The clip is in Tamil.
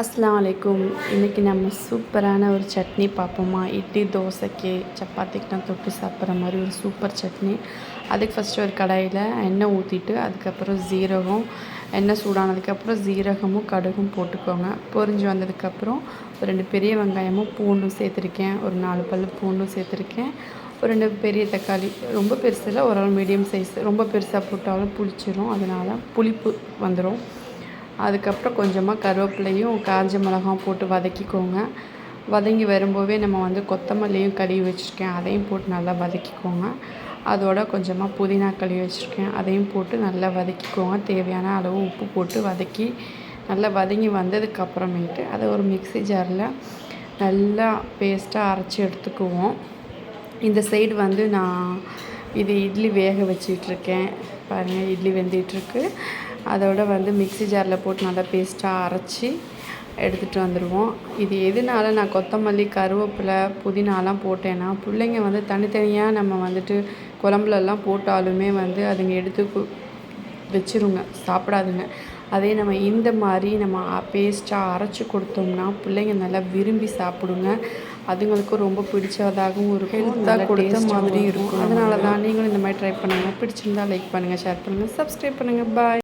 அஸ்லாம் வலைக்கும் இன்றைக்கி நம்ம சூப்பரான ஒரு சட்னி பார்ப்போமா? இட்லி தோசைக்கு சப்பாத்திக்குலாம் தொட்டு சாப்பிட்ற மாதிரி ஒரு சூப்பர் சட்னி. அதுக்கு ஃபஸ்ட்டு ஒரு கடாயில் எண்ணெய் ஊற்றிட்டு அதுக்கப்புறம் ஜீரகம் எண்ணெய் சூடானதுக்கப்புறம் ஜீரகமும் கடுகும் போட்டுக்கோங்க. பொரிஞ்சு வந்ததுக்கப்புறம் ஒரு ரெண்டு பெரிய வெங்காயமும் பூண்டும் சேர்த்துருக்கேன். ஒரு நாலு பல் பூண்டும் சேர்த்துருக்கேன். ஒரு ரெண்டு பெரிய தக்காளி ரொம்ப பெருசில் ஓரளவு மீடியம் சைஸ் ரொம்ப பெருசாக போட்டாலும் புளிச்சிடும் அதனால் புளிப்பு வந்துடும் அதுக்கப்புறம் கொஞ்சமாக கருவேப்பிலையும் காஞ்ச மிளகாயும் போட்டு வதக்கிக்கோங்க. வதங்கி வரும்போதே நம்ம வந்து கொத்தமல்லியும் கழுவி வச்சுருக்கேன். அதையும் போட்டு நல்லா வதக்கிக்கோங்க. அதோட கொஞ்சமாக புதினா கழுவி வச்சுருக்கேன். அதையும் போட்டு நல்லா வதக்கிக்கோங்க. தேவையான அளவு உப்பு போட்டு வதக்கி நல்லா வதங்கி வந்ததுக்கப்புறமேட்டு அதை ஒரு மிக்ஸி ஜாரில் நல்லா பேஸ்ட்டாக அரைச்சி எடுத்துக்குவோம். இந்த சைடு வந்து நான் இது இட்லி வேக வச்சிட்ருக்கேன். பாருங்கள் இட்லி வெந்துட்டுருக்கு அதோட வந்து மிக்ஸி ஜாரில் போட்டு நல்லா பேஸ்ட்டாக அரைச்சி எடுத்துகிட்டு வந்துடுவோம். இது எதனால நான் கொத்தமல்லி கருவேப்பிலை புதினாலாம் போட்டேன்னா பிள்ளைங்க வந்து தனித்தனியாக நம்ம வந்துட்டு குழம்புலலாம் போட்டாலுமே வந்து அதுங்க எடுத்து வச்சிருங்க சாப்பிடாதுங்க. அதே நம்ம இந்த மாதிரி நம்ம பேஸ்ட்டாக அரைச்சி கொடுத்தோம்னா பிள்ளைங்க நல்லா விரும்பி சாப்பிடுங்க. அதுங்களுக்கும் ரொம்ப பிடிச்சதாகவும் இருக்கும். ஹெல்த்தாக கொடுத்த மாதிரி இருக்கும். அதனால தான் நீங்களும் இந்த மாதிரி ட்ரை பண்ணுங்கள் பிடிச்சிருந்தா லைக் பண்ணுங்கள் ஷேர் பண்ணுங்கள் சப்ஸ்கிரைப் பண்ணுங்கள் பாய்